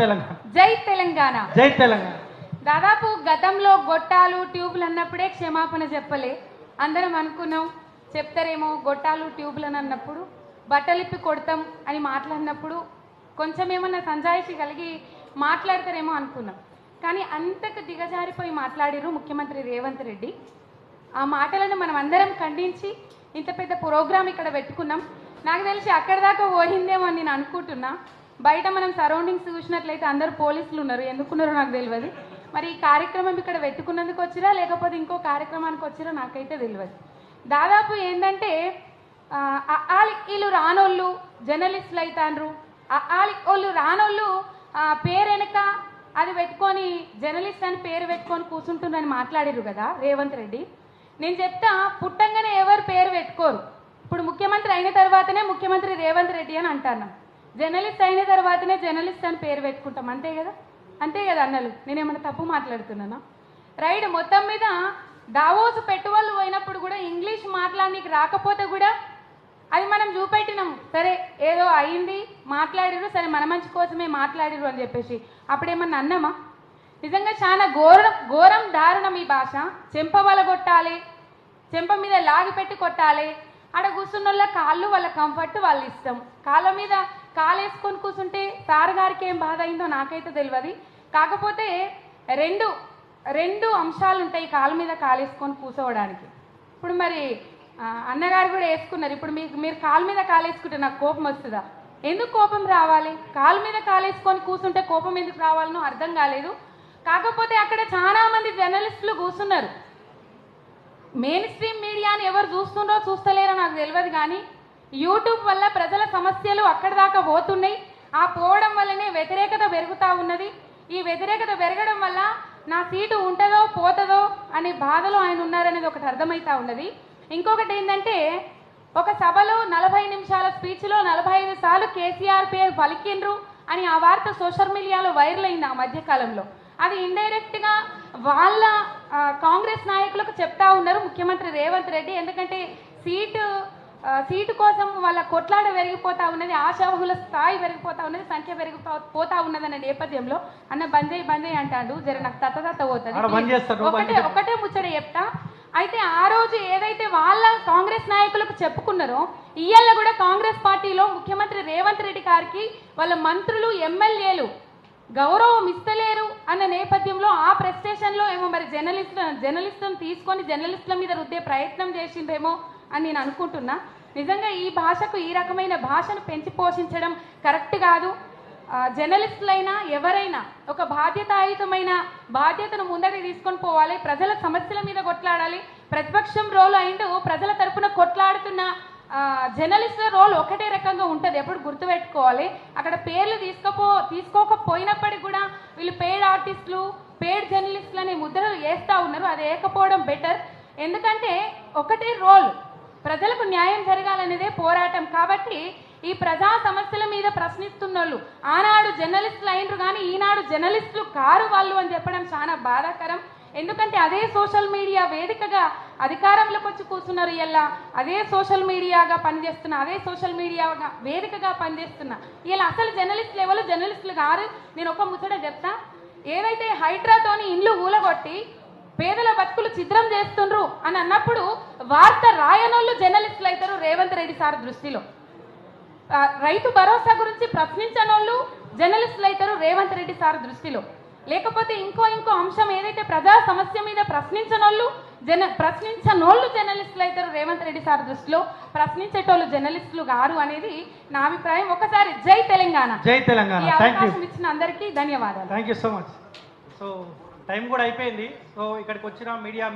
తెలంగాణ. జై తెలంగాణ. జై తెలంగాణ. దాదాపు గతంలో గొట్టాలు ట్యూబ్లు అన్నప్పుడే క్షమాపణ చెప్పలే. అందరం అనుకున్నాం చెప్తారేమో గొట్టాలు ట్యూబ్లు అని అన్నప్పుడు బట్టలిప్పి కొడతాం అని మాట్లాడినప్పుడు కొంచెం ఏమన్నా సంజాయిషి కలిగి మాట్లాడతారేమో అనుకున్నాం. కానీ అంతకు దిగజారిపోయి మాట్లాడిరు ముఖ్యమంత్రి రేవంత్ రెడ్డి. ఆ మాటలను మనం అందరం ఖండించి ఇంత పెద్ద ప్రోగ్రామ్ ఇక్కడ పెట్టుకున్నాం. నాకు తెలిసి అక్కడ దాకా పోయిందేమో అని నేను అనుకుంటున్నా. బయట మనం సరౌండింగ్స్ చూసినట్లయితే అందరూ పోలీసులు ఉన్నారు. ఎందుకున్నారో నాకు తెలియదు మరి ఈ కార్యక్రమం ఇక్కడ పెట్టుకున్నందుకు వచ్చిరా? లేకపోతే ఇంకో కార్యక్రమానికి వచ్చిరా? నాకైతే తెలియదు దాదాపు ఏంటంటే వీళ్ళు రానోళ్ళు జర్నలిస్టులు అవుతాండ్రు వాళ్ళు రానోళ్ళు పేరెనక పేరు వెనక అది పెట్టుకొని జర్నలిస్ట్ అని పేరు పెట్టుకొని కూర్చుంటుందని మాట్లాడారు కదా రేవంత్ రెడ్డి. నేను చెప్తా పుట్టంగానే ఎవరు పేరు పెట్టుకోరు ఇప్పుడు ముఖ్యమంత్రి అయిన తర్వాతనే ముఖ్యమంత్రి రేవంత్ రెడ్డి అని అంటాను జర్నలిస్ట్ అయిన తర్వాతనే జర్నలిస్ట్ అని పేరు పెట్టుకుంటాం. అంతే కదా? అంతే కదా అన్నలు? నేనేమన్నా తప్పు మాట్లాడుతున్నానా? రైట్ మొత్తం మీద దావోస్ పెట్టువాళ్ళు పోయినప్పుడు కూడా ఇంగ్లీష్ మాట్లాడనీకి రాకపోతే కూడా అది మనం చూపెట్టినాం. సరే ఏదో అయింది మాట్లాడిరు సరే మన మంచి కోసమే మాట్లాడిరు అని చెప్పేసి. అప్పుడేమన్నా అన్నామా? నిజంగా చాలా ఘోరం ఘోరం దారుణం ఈ భాష. చెంప కొట్టాలి చెంప మీద లాగి పెట్టి కొట్టాలి. ఆడ కూర్చున్న వాళ్ళ కాళ్ళు వాళ్ళ కంఫర్ట్ వాళ్ళ ఇష్టం. కాళ్ళ మీద కాలు వేసుకొని కూర్చుంటే సార్ గారికి ఏం బాధ అయిందో నాకైతే తెలియదు కాకపోతే రెండు రెండు అంశాలు ఉంటాయి కాళ్ళ మీద కాలు వేసుకొని కూర్చోవడానికి. ఇప్పుడు మరి అన్నగారు కూడా వేసుకున్నారు. ఇప్పుడు మీకు మీరు కాలు మీద కాలు వేసుకుంటే నాకు కోపం వస్తుందా? ఎందుకు కోపం రావాలి? కాలు మీద కాలు వేసుకొని కూర్చుంటే కోపం ఎందుకు రావాలనో అర్థం కాలేదు. కాకపోతే అక్కడ చాలా మంది జర్నలిస్టులు కూర్చున్నారు. మెయిన్ స్ట్రీమ్ మీడియాని ఎవరు చూస్తుండో చూస్తలేరో నాకు తెలియదు కానీ యూట్యూబ్ వల్ల ప్రజల సమస్యలు అక్కడి దాకా పోతున్నాయి. ఆ పోవడం వల్లనే వ్యతిరేకత పెరుగుతూ ఉన్నది. ఈ వ్యతిరేకత పెరగడం వల్ల నా సీటు ఉంటుందో పోతుందో అనే బాధలో ఆయన ఉన్నారనేది ఒకటి అర్థమవుతా ఉన్నది. ఇంకొకటి ఏంటంటే ఒక సభలో నలభై నిమిషాల స్పీచ్లో నలభై ఐదు సార్లు కేసీఆర్ పేరు పలికిండ్రు అని ఆ వార్త సోషల్ మీడియాలో వైరల్ అయింది ఆ మధ్యకాలంలో. అది ఇండైరెక్ట్గా వాళ్ళ కాంగ్రెస్ నాయకులకు చెప్తా ఉన్నారు ముఖ్యమంత్రి రేవంత్ రెడ్డి. ఎందుకంటే సీటు సీటు కోసం వాళ్ళ కొట్లాడ పెరిగిపోతా ఉన్నది ఆశావహుల స్థాయి పెరిగిపోతా ఉన్నది సంఖ్య పెరిగిపో పోతా ఉన్నదన్న నేపథ్యంలో అన్న బంజయ్ బంజయ్ అంటాడు. జర నాకు తత్త తత్త ఆడ బంద్ చేస్తాడు, పోతుంది ఒకటే ఒకటే ముచ్చట చెప్తా. అయితే ఆ రోజు ఏదైతే వాళ్ళ కాంగ్రెస్ నాయకులకు చెప్పుకున్నారో ఇయ్యాల కూడా కాంగ్రెస్ పార్టీలో ముఖ్యమంత్రి రేవంత్ రెడ్డి గారికి వాళ్ళ మంత్రులు ఎమ్మెల్యేలు గౌరవం ఇస్తలేరు అన్న నేపథ్యంలో ఆ ప్రెస్టేషన్లో ఏమో మరి జర్నలిస్ట్ జర్నలిస్టులను తీసుకొని జర్నలిస్టుల మీద రుద్దే ప్రయత్నం చేసిండేమో అని నేను అనుకుంటున్నా. నిజంగా ఈ భాషకు ఈ రకమైన భాషను పెంచి పోషించడం కరెక్ట్ కాదు. జర్నలిస్టులైనా ఎవరైనా ఒక బాధ్యతాయుతమైన బాధ్యతను ముందట తీసుకొని పోవాలి ప్రజల సమస్యల మీద కొట్లాడాలి ప్రతిపక్షం రోల్ అయిండు ప్రజల తరపున కొట్లాడుతున్న జర్నలిస్ట్ రోల్ ఒకటే రకంగా ఉంటుంది. ఎప్పుడు గుర్తుపెట్టుకోవాలి. అక్కడ పేర్లు తీసుకోపో తీసుకోకపోయినప్పటికీ కూడా వీళ్ళు పెయిడ్ ఆర్టిస్టులు పెయిడ్ జర్నలిస్టులు అనే ముద్రలు వేస్తూ ఉన్నారు. అది వేయకపోవడం బెటర్ ఎందుకంటే ఒకటే రోల్ ప్రజలకు న్యాయం జరగాలనేదే పోరాటం. కాబట్టి ఈ ప్రజా సమస్యల మీద ప్రశ్నిస్తున్న వాళ్ళు ఆనాడు జర్నలిస్టులు అయినరు కానీ ఈనాడు జర్నలిస్టులు కారు వాళ్ళు అని చెప్పడం చాలా బాధాకరం. ఎందుకంటే అదే సోషల్ మీడియా వేదికగా అధికారంలోకి వచ్చి కూర్చున్నారు ఇలా అదే సోషల్ మీడియాగా పనిచేస్తున్న అదే సోషల్ మీడియాగా వేదికగా పనిచేస్తున్న ఇలా అసలు జర్నలిస్టులు ఎవరు? జర్నలిస్టులు కారు. నేను ఒక ముచ్చట చెప్తా. ఏదైతే హైడ్రాతోని ఇండ్లు ఊలగొట్టి పేదల బతుకులు ఛిద్రం చేస్తుండ్రు అని అన్నప్పుడు వార్త రాయనోళ్ళు జర్నలిస్టులు అవుతారు రేవంత్ రెడ్డి సార్ దృష్టిలో. రైతు భరోసా గురించి ప్రశ్నించనోళ్ళు జర్నలిస్టులు అవుతారు రేవంత్ రెడ్డి సార్ దృష్టిలో. లేకపోతే ఇంకో ఇంకో అంశం ఏదైతే ప్రజా సమస్య మీద ప్రశ్నించనోళ్ళు జన ప్రశ్నించనోళ్ళు జర్నలిస్టులు అవుతారు రేవంత్ రెడ్డి సార్ దృష్టిలో. ప్రశ్నించేటోళ్ళు జర్నలిస్టులు గారు అనేది నా అభిప్రాయం. ఒకసారి జై తెలంగాణ. జై తెలంగాణ. అవకాశం ఇచ్చిన అందరికీ ధన్యవాదాలు. Thank you so much so time కూడా అయిపోయింది. సో ఇక్కడికి వచ్చిన మీడియా